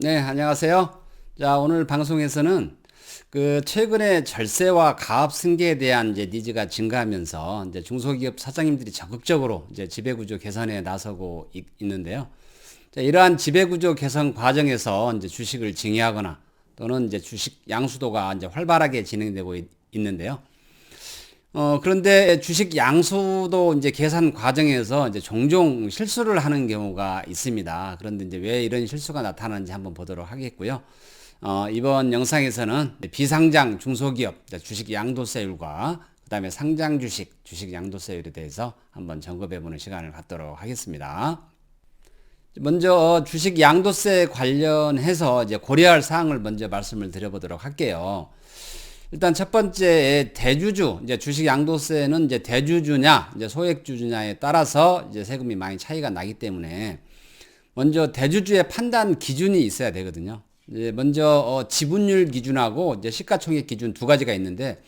네, 안녕하세요. 자, 오늘 방송에서는 그 최근에 절세와 가압 승계에 대한 이제 니즈가 증가하면서 이제 중소기업 사장님들이 적극적으로 이제 지배구조 개선에 나서고 있, 는데요 자, 이러한 지배구조 개선 과정에서 이제 주식을 증여하거나 또는 이제 주식 양수도가 이제 활발하게 진행되고 있, 있는데요. 어, 그런데 주식 양수도 이제 계산 과정에서 이제 종종 실수를 하는 경우가 있습니다. 그런데 이제 왜 이런 실수가 나타나는지 한번 보도록 하겠고요. 어, 이번 영상에서는 비상장 중소기업 주식 양도세율과 그 다음에 상장 주식 주식 양도세율에 대해서 한번 점검해 보는 시간을 갖도록 하겠습니다. 먼저 주식 양도세 관련해서 이제 고려할 사항을 먼저 말씀을 드려보도록 할게요. 일단 첫 번째 대주주 이제 주식 양도세는 이제 대주주냐 이제 소액주주냐에 따라서 이제 세금이 많이 차이가 나기 때문에 먼저 대주주의 판단 기준이 있어야 되거든요. 먼저 어 지분율 기준하고 이제 시가총액 기준 두 가지가 있는데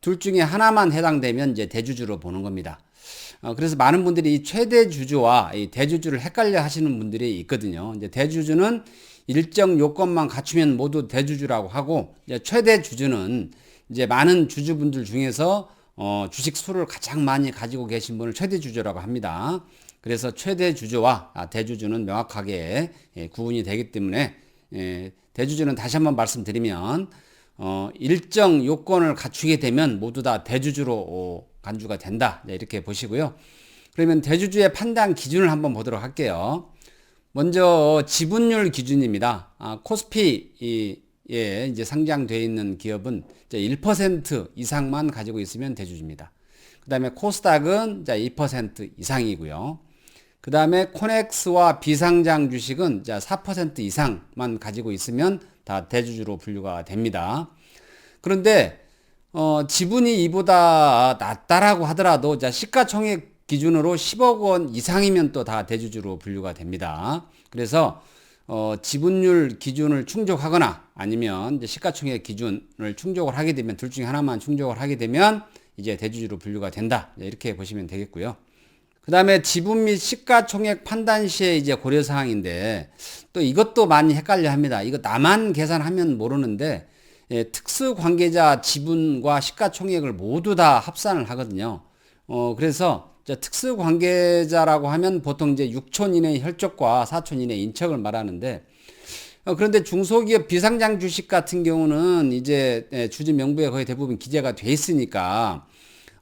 둘 중에 하나만 해당되면 이제 대주주로 보는 겁니다. 어, 그래서 많은 분들이 이 최대 주주와 이 대주주를 헷갈려 하시는 분들이 있거든요. 이제 대주주는 일정 요건만 갖추면 모두 대주주라고 하고 최대 주주는 이제 많은 주주분들 중에서 어, 주식 수를 가장 많이 가지고 계신 분을 최대 주주라고 합니다. 그래서 최대 주주와 아, 대주주는 명확하게 예, 구분이 되기 때문에 예, 대주주는 다시 한번 말씀드리면 어, 일정 요건을 갖추게 되면 모두 다 대주주로 어, 간주가 된다. 네, 이렇게 보시고요. 그러면 대주주의 판단 기준을 한번 보도록 할게요. 먼저 지분율 기준입니다. 아, 코스피 이, 예, 이제 상장되어 있는 기업은 이제 1% 이상만 가지고 있으면 대주주입니다. 그 다음에 코스닥은 이제 2% 이상이고요. 그 다음에 코넥스와 비상장 주식은 이제 4% 이상만 가지고 있으면 다 대주주로 분류가 됩니다. 그런데 어, 지분이 이보다 낮다라고 하더라도 이제 시가총액 기준으로 10억 원 이상이면 또 다 대주주로 분류가 됩니다. 그래서 어, 지분율 기준을 충족하거나 아니면 이제 시가총액 기준을 충족을 하게 되면 둘 중에 하나만 충족을 하게 되면 이제 대주주로 분류가 된다. 이렇게 보시면 되겠고요. 그 다음에 지분 및 시가총액 판단 시에 이제 고려 사항인데 또 이것도 많이 헷갈려 합니다. 이거 나만 계산하면 모르는데 예, 특수 관계자 지분과 시가총액을 모두 다 합산을 하거든요. 어, 그래서 특수 관계자라고 하면 보통 이제 6촌 이내 혈족과 4촌 이내 인척을 말하는데 어, 그런데 중소기업 비상장 주식 같은 경우는 이제 예, 주주 명부에 거의 대부분 기재가 돼 있으니까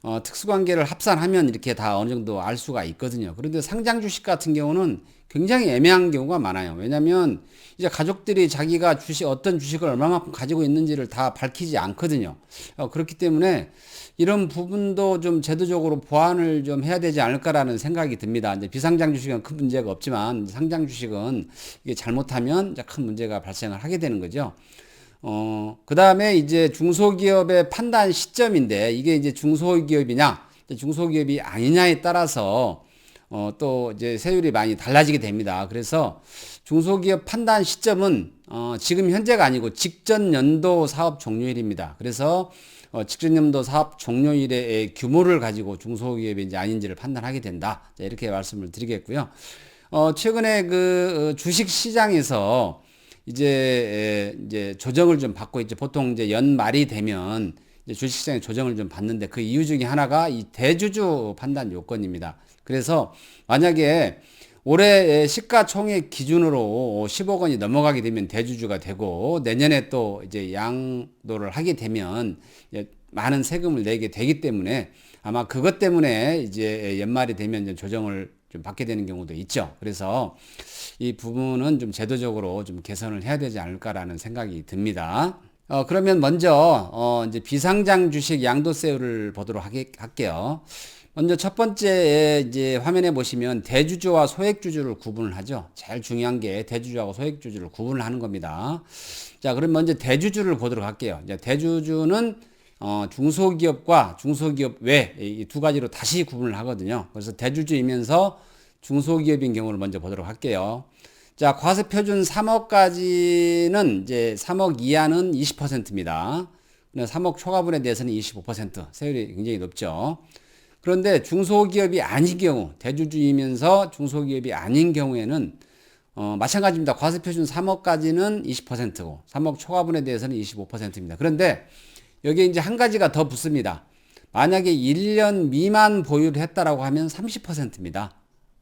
어, 특수관계를 합산하면 이렇게 다 어느 정도 알 수가 있거든요. 그런데 상장 주식 같은 경우는 굉장히 애매한 경우가 많아요. 왜냐하면 이제 가족들이 자기가 주식 어떤 주식을 얼마만큼 가지고 있는지를 다 밝히지 않거든요. 어, 그렇기 때문에 이런 부분도 좀 제도적으로 보완을 좀 해야 되지 않을까라는 생각이 듭니다. 이제 비상장 주식은 큰 문제가 없지만 상장 주식은 이게 잘못하면 큰 문제가 발생을 하게 되는 거죠. 어, 그 다음에 이제 중소기업의 판단 시점인데 이게 이제 중소기업이냐, 중소기업이 아니냐에 따라서 어, 또 이제 세율이 많이 달라지게 됩니다. 그래서 중소기업 판단 시점은 어, 지금 현재가 아니고 직전 연도 사업 종료일입니다. 그래서 어, 직전 연도 사업 종료일의 규모를 가지고 중소기업인지 아닌지를 판단하게 된다. 자, 이렇게 말씀을 드리겠고요. 어, 최근에 그 어, 주식 시장에서 이제 이제 조정을 좀 받고 있죠. 보통 이제 연말이 되면 이제 주식시장에 조정을 좀 받는데 그 이유 중에 하나가 이 대주주 판단 요건입니다. 그래서 만약에 올해 시가총액 기준으로 10억 원이 넘어가게 되면 대주주가 되고 내년에 또 이제 양도를 하게 되면 많은 세금을 내게 되기 때문에 아마 그것 때문에 이제 연말이 되면 이제 조정을 좀 받게 되는 경우도 있죠. 그래서 이 부분은 좀 제도적으로 좀 개선을 해야 되지 않을까라는 생각이 듭니다. 어, 그러면 먼저, 어, 이제 비상장 주식 양도세율을 보도록 하게, 할게요. 먼저 첫 번째 이제 화면에 보시면 대주주와 소액주주를 구분을 하죠. 제일 중요한 게 대주주하고 소액주주를 구분을 하는 겁니다. 자, 그럼 먼저 대주주를 보도록 할게요. 이제 대주주는 어, 중소기업과 중소기업 외 이 두 가지로 다시 구분을 하거든요. 그래서 대주주이면서 중소기업인 경우를 먼저 보도록 할게요. 자, 과세 표준 3억까지는 이제 3억 이하는 20%입니다. 3억 초과분에 대해서는 25% 세율이 굉장히 높죠. 그런데 중소기업이 아닌 경우, 대주주이면서 중소기업이 아닌 경우에는 어, 마찬가지입니다. 과세 표준 3억까지는 20%고 3억 초과분에 대해서는 25%입니다. 그런데 여기에 이제 한 가지가 더 붙습니다. 만약에 1년 미만 보유를 했다라고 하면 30%입니다.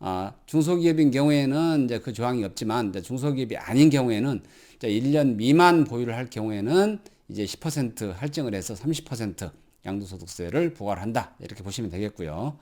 아, 중소기업인 경우에는 이제 그 조항이 없지만 중소기업이 아닌 경우에는 이제 1년 미만 보유를 할 경우에는 이제 10% 할증을 해서 30% 양도소득세를 부과를 한다. 이렇게 보시면 되겠고요.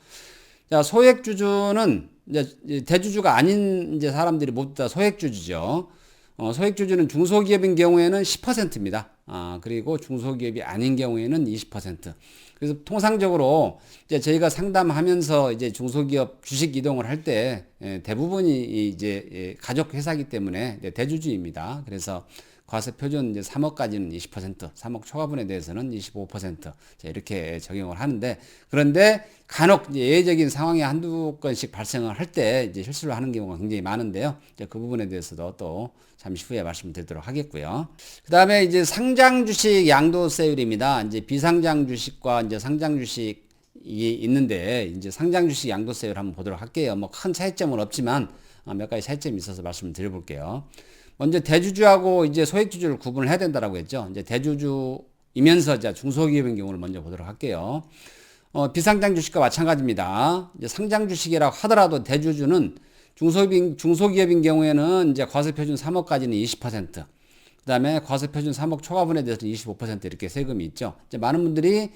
자, 소액주주는 이제 대주주가 아닌 이제 사람들이 모두 다 소액주주죠. 어, 소액주주는 중소기업인 경우에는 10%입니다. 아, 그리고 중소기업이 아닌 경우에는 20%. 그래서 통상적으로 이제 저희가 상담하면서 이제 중소기업 주식 이동을 할때 예, 대부분이 이제 예, 가족 회사기 때문에 대주주입니다. 그래서 과세 표준 이제 3억까지는 20%, 3억 초과분에 대해서는 25% 자, 이렇게 적용을 하는데 그런데 간혹 예외적인 상황이 한두 건씩 발생을 할 때 이제 실수를 하는 경우가 굉장히 많은데요. 이제 그 부분에 대해서도 또 잠시 후에 말씀드리도록 하겠고요. 그다음에 이제 상장 주식 양도세율입니다. 이제 비상장 주식과 이제 상장 주식 이 있는데 이제 상장 주식 양도세율 한번 보도록 할게요. 뭐 큰 차이점은 없지만 어, 몇 가지 차이점이 있어서 말씀을 드려볼게요. 먼저 대주주하고 이제 소액주주를 구분을 해야 된다라고 했죠. 이제 대주주이면서 자 중소기업인 경우를 먼저 보도록 할게요. 어, 비상장 주식과 마찬가지입니다. 이제 상장 주식이라고 하더라도 대주주는 중소기업인, 중소기업인 경우에는 이제 과세표준 3억까지는 20%, 그 다음에 과세표준 3억 초과분에 대해서는 25% 이렇게 세금이 있죠. 이제 많은 분들이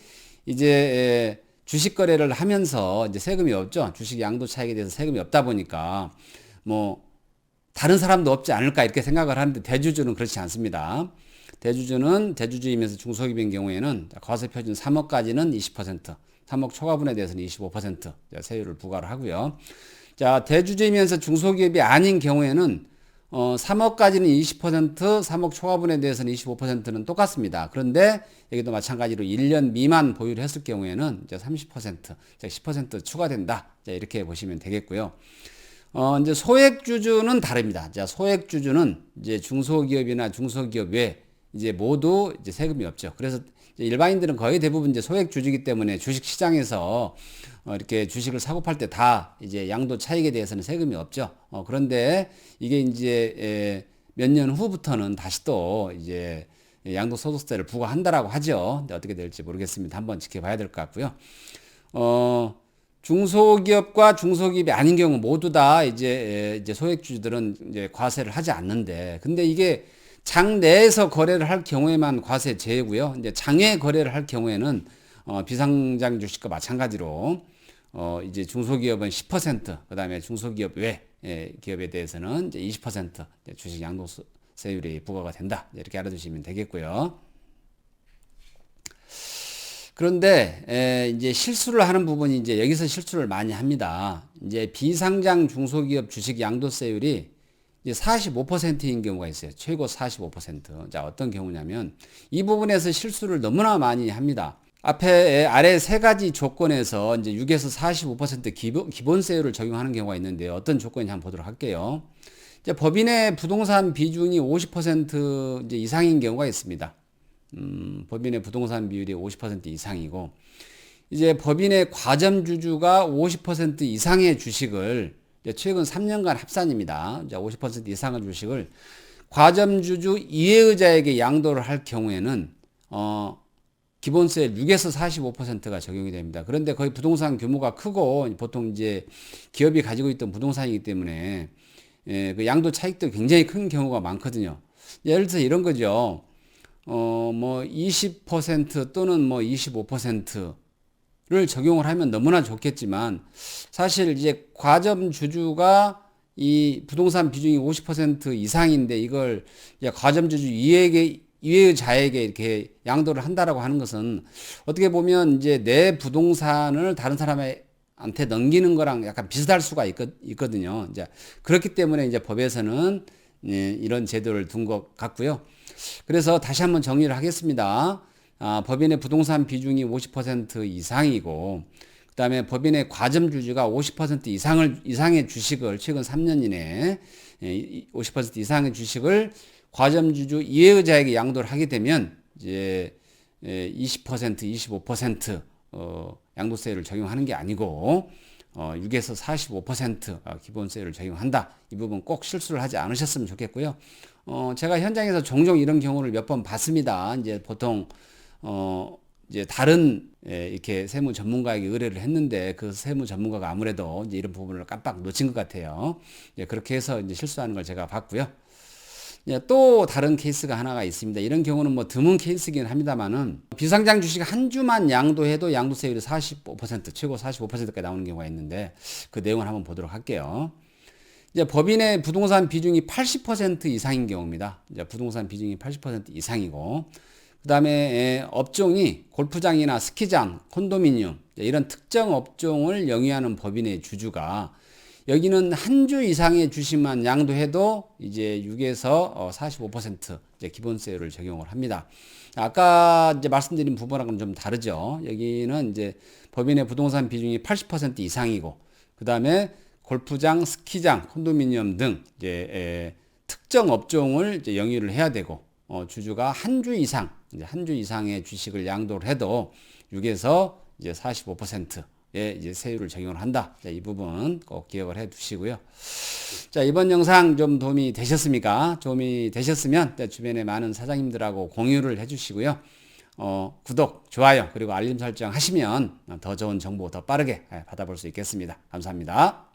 이제 주식 거래를 하면서 이제 세금이 없죠. 주식 양도 차익에 대해서 세금이 없다 보니까 뭐 다른 사람도 없지 않을까 이렇게 생각을 하는데 대주주는 그렇지 않습니다. 대주주는 대주주이면서 중소기업인 경우에는 과세 표준 3억까지는 20%, 3억 초과분에 대해서는 25% 세율을 부과를 하고요. 자, 대주주이면서 중소기업이 아닌 경우에는 어, 3억까지는 20%, 3억 초과분에 대해서는 25%는 똑같습니다. 그런데 여기도 마찬가지로 1년 미만 보유를 했을 경우에는 이제 30%, 10% 추가된다. 자, 이렇게 보시면 되겠고요. 어, 이제 소액주주는 다릅니다. 자, 소액주주는 이제 중소기업이나 중소기업 외 이제 모두 이제 세금이 없죠. 그래서 일반인들은 거의 대부분 이제 소액주주이기 때문에 주식 시장에서 어, 이렇게 주식을 사고 팔 때 다 이제 양도 차익에 대해서는 세금이 없죠. 어, 그런데 이게 이제 몇 년 후부터는 다시 또 이제 양도소득세를 부과한다라고 하죠. 어떻게 될지 모르겠습니다. 한번 지켜봐야 될 것 같고요. 어, 중소기업과 중소기업이 아닌 경우 모두 다 이제 이제 소액주주들은 이제 과세를 하지 않는데 근데 이게 장 내에서 거래를 할 경우에만 과세 제외고요. 이제 장외 거래를 할 경우에는 어, 비상장 주식과 마찬가지로 어, 이제 중소기업은 10%, 그다음에 중소기업 외 예, 기업에 대해서는 이제 20% 주식 양도세율이 부과가 된다. 이렇게 알아두시면 되겠고요. 그런데 에, 이제 실수를 하는 부분이 이제 여기서 실수를 많이 합니다. 이제 비상장 중소기업 주식 양도세율이 이제 45%인 경우가 있어요. 최고 45%. 자, 어떤 경우냐면 이 부분에서 실수를 너무나 많이 합니다. 앞에 아래 세 가지 조건에서 이제 6에서 45% 기본, 기본세율을 적용하는 경우가 있는데 어떤 조건인지 한번 보도록 할게요. 이제 법인의 부동산 비중이 50% 이제 이상인 경우가 있습니다. 음, 법인의 부동산 비율이 50% 이상이고 이제 법인의 과점 주주가 50% 이상의 주식을 최근 3년간 합산입니다. 이제 50% 이상의 주식을 과점 주주 이해의자에게 양도를 할 경우에는 어, 기본세 6에서 45%가 적용이 됩니다. 그런데 거의 부동산 규모가 크고 보통 이제 기업이 가지고 있던 부동산이기 때문에 예, 그 양도 차익도 굉장히 큰 경우가 많거든요. 예를 들어서 이런 거죠. 어, 뭐 20% 또는 뭐 25%를 적용을 하면 너무나 좋겠지만 사실 이제 과점 주주가 이 부동산 비중이 50% 이상인데 이걸 과점 주주 이에게 이외의 자에게 이렇게 양도를 한다라고 하는 것은 어떻게 보면 이제 내 부동산을 다른 사람한테 넘기는 거랑 약간 비슷할 수가 있거, 있거든요. 이제 그렇기 때문에 이제 법에서는 예, 이런 제도를 둔 것 같고요. 그래서 다시 한번 정리를 하겠습니다. 아, 법인의 부동산 비중이 50% 이상이고, 그 다음에 법인의 과점 주주가 50% 이상을, 이상의 주식을 최근 3년 이내에 50% 예, 이상의 주식을 과점 주주 이해의자에게 양도를 하게 되면 이제 20% 예, 25% 어, 양도세를 적용하는 게 아니고 어, 6에서 45% 어, 기본세율을 적용한다. 이 부분 꼭 실수를 하지 않으셨으면 좋겠고요. 어, 제가 현장에서 종종 이런 경우를 몇 번 봤습니다. 이제 보통 어, 이제 다른 예, 이렇게 세무 전문가에게 의뢰를 했는데 그 세무 전문가가 아무래도 이제 이런 부분을 깜빡 놓친 것 같아요. 예, 그렇게 해서 이제 실수하는 걸 제가 봤고요. 예, 또 다른 케이스가 하나가 있습니다. 이런 경우는 뭐 드문 케이스긴 합니다만은 비상장 주식 한 주만 양도해도 양도세율이 45% 최고 45%까지 나오는 경우가 있는데 그 내용을 한번 보도록 할게요. 이제 법인의 부동산 비중이 80% 이상인 경우입니다. 이제 부동산 비중이 80% 이상이고 그다음에 업종이 골프장이나 스키장, 콘도미니엄 이런 특정 업종을 영위하는 법인의 주주가 여기는 한 주 이상의 주식만 양도해도 이제 6에서 45% 이제 기본세율을 적용을 합니다. 아까 이제 말씀드린 부분하고는 좀 다르죠. 여기는 이제 법인의 부동산 비중이 80% 이상이고 그 다음에 골프장, 스키장, 콘도미니엄 등 이제 에, 특정 업종을 이제 영위를 해야 되고 어, 주주가 한 주 이상 이제 한주 이상의 주식을 양도를 해도 6에서 이제 45%의 이제 세율을 적용을 한다. 자, 이 부분 꼭 기억을 해 두시고요. 자, 이번 영상 좀 도움이 되셨습니까? 도움이 되셨으면 주변에 많은 사장님들하고 공유를 해 주시고요. 어, 구독, 좋아요, 그리고 알림 설정 하시면 더 좋은 정보 더 빠르게 예, 받아볼 수 있겠습니다. 감사합니다.